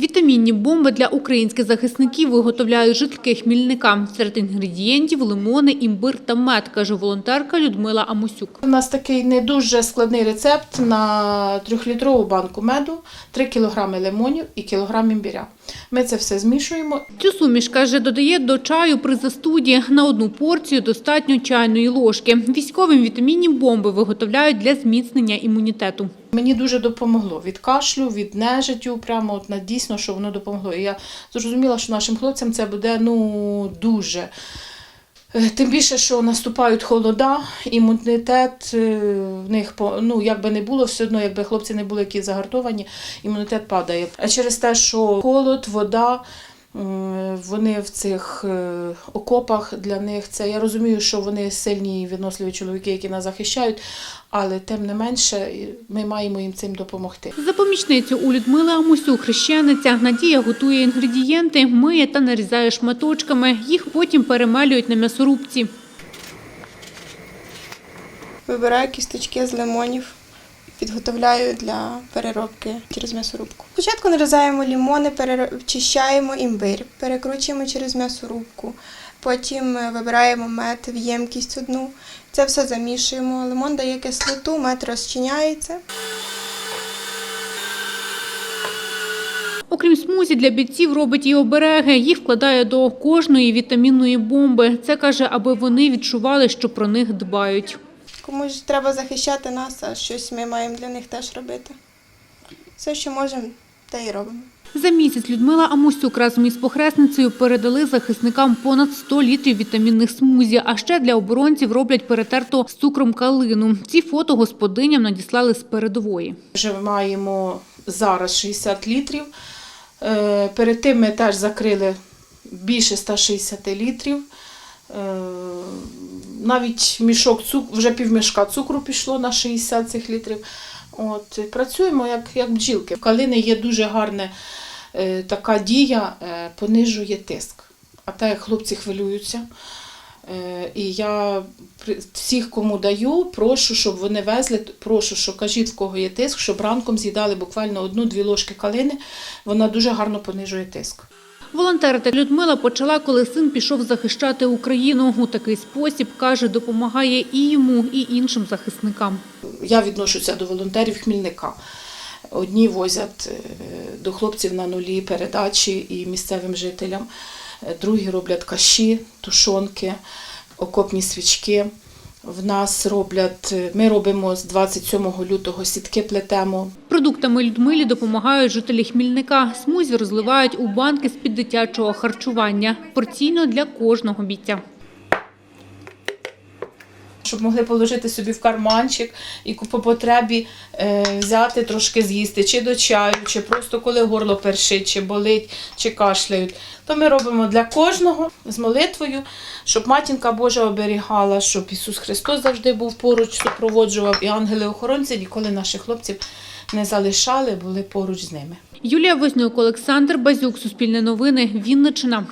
Вітамінні бомби для українських захисників виготовляють жительки Хмільника. Серед інгредієнтів – лимони, імбир та мед, каже волонтерка Людмила Амусюк. У нас такий не дуже складний рецепт на трьохлітрову банку меду, 3 кг лимонів і кілограм імбиря. Ми це все змішуємо. Цю суміш, каже, додає до чаю при застуді. На одну порцію достатньо чайної ложки. Військовим вітамінні бомби виготовляють для зміцнення імунітету. Мені дуже допомогло від кашлю, від нежиттю, прямо от на дійсно, що воно допомогло. І я зрозуміла, що нашим хлопцям це буде ну дуже. Е, Тим більше, що наступають холода, імунітет е, в них ну як би не було, все одно, якби хлопці не були які загартовані, імунітет падає. А через те, що холод, вода, вони в цих е, окопах для них це. Я розумію, що вони сильні і виносливі чоловіки, які нас захищають, але тим не менше ми маємо їм цим допомогти. За помічницю у Людмили Амусюк хрещениця Надія готує інгредієнти, миє та нарізає шматочками. Їх потім перемелюють на м'ясорубці. Вибираю кісточки з лимонів, підготовляю для переробки через м'ясорубку. Спочатку нарізаємо лимони, перечищаємо імбир, перекручуємо через м'ясорубку. Потім е, вибираємо мед в ємкість одну. Це все замішуємо. Лимон дає кислоту, мед розчиняється. Окрім смузі, для бійців робить і обереги. Їх вкладає до кожної вітамінної бомби. Це каже, аби вони відчували, що про них дбають. Комусь треба захищати нас, а щось ми маємо для них теж робити. Все, що можемо, те і робимо. За місяць Людмила Амусюк разом із похресницею передали захисникам понад 100 літрів вітамінних смузі. А ще для оборонців роблять перетерто з цукром калину. Ці фото господиням надіслали з передової. Вже маємо зараз 60 літрів. Е, Перед тим ми теж закрили більше 160 літрів. Навіть мішок цукру, вже півмішка цукру пішло на 60 цих літрів. От, працюємо як, як бджілки. В калини є дуже гарна е, така дія, е, понижує тиск. А так як хлопці хвилюються. Е, І я всіх, кому даю, прошу, щоб вони везли, прошу, що кажіть, в кого є тиск, щоб ранком з'їдали буквально одну-дві ложки калини. Вона дуже гарно понижує тиск. Волонтерити Людмила почала, коли син пішов захищати Україну. У такий спосіб, каже, допомагає і йому, і іншим захисникам. Я відношуся до волонтерів Хмільника. Одні возять е, до хлопців на нулі передачі і місцевим жителям, Е, другі роблять каші, тушонки, окопні свічки. В нас роблять, е, ми робимо з 27 лютого сітки плетемо. Продуктами Людмилі допомагають жителі Хмільника. Смузі розливають у банки з-під дитячого харчування. Порційно для кожного бійця. Щоб могли положити собі в карманчик і по потребі е, взяти трошки з'їсти, чи до чаю, чи просто коли горло першить, чи болить, чи кашляють. То ми робимо для кожного з молитвою, щоб матінка Божа оберігала, щоб Ісус Христос завжди був поруч, супроводжував, і ангели-охоронці ніколи наших хлопців не залишали, були поруч з ними. Юлія Вознюк, Олександр Базюк, Суспільне новини, Вінниччина.